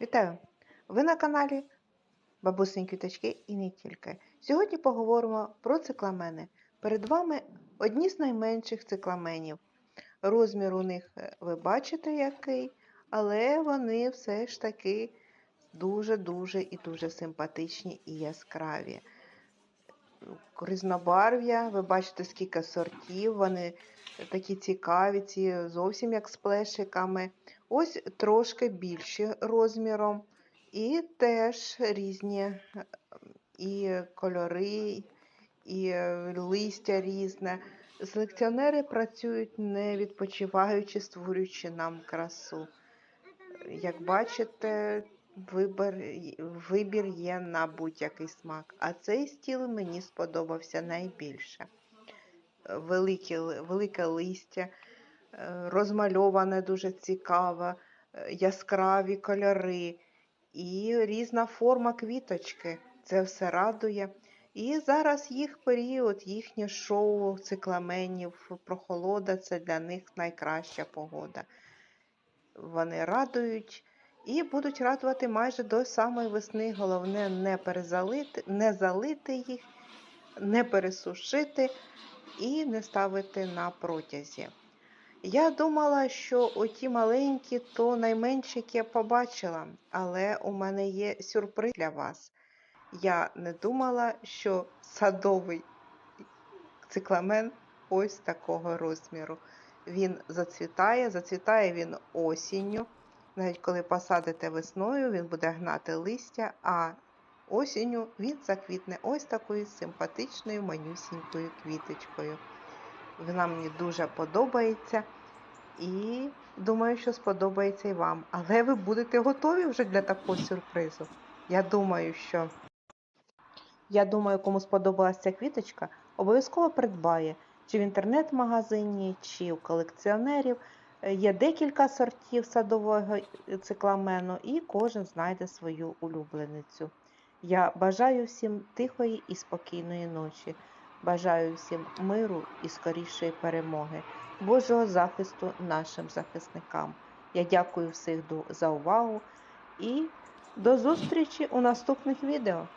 Вітаю! Ви на каналі Бабусині Квіточки і не тільки. Сьогодні поговоримо про цикламени. Перед вами одні з найменших цикламенів. Розмір у них е, ви бачите який, але вони все ж таки дуже-дуже і дуже симпатичні і яскраві. Різнобарв'я, ви бачите, скільки сортів, вони такі цікаві, ці зовсім як з плешиками. Ось трошки більші розміром, і теж різні е, і кольори, і е, листя різне. Селекціонери працюють не відпочиваючи, створюючи нам красу. Як бачите, вибір, вибір є на будь-який смак. А цей стіл мені сподобався найбільше. Велике, велике листя, розмальоване дуже цікаво, е, яскраві кольори і різна форма квіточки. Це все радує. І зараз їх період, їхнє шоу цикламенів, прохолода це для них найкраща погода. Вони радують і будуть радувати майже до самої весни. Головне не перезалити, не залити їх, не пересушити і не ставити на протязі. Я думала, що оті маленькі, то найменші, які я побачила, але у мене є сюрприз для вас. Я не думала, що садовий цикламен ось такого розміру. Він зацвітає, зацвітає він осінню. Навіть коли посадите весною, він буде гнати листя, а осінню він заквітне ось такою симпатичною манюсінькою квіточкою. Вона мені дуже подобається і думаю, що сподобається і вам. Але ви будете готові вже для такого сюрпризу. Я думаю, що я думаю, кому сподобалася ця квіточка, обов'язково придбає чи в інтернет-магазині, чи у колекціонерів. Є декілька сортів садового цикламену, і кожен знайде свою улюбленицю. Я бажаю всім тихої і спокійної ночі. Бажаю всім миру і скорішої перемоги, Божого захисту нашим захисникам. Я дякую всіх за увагу і до зустрічі у наступних відео.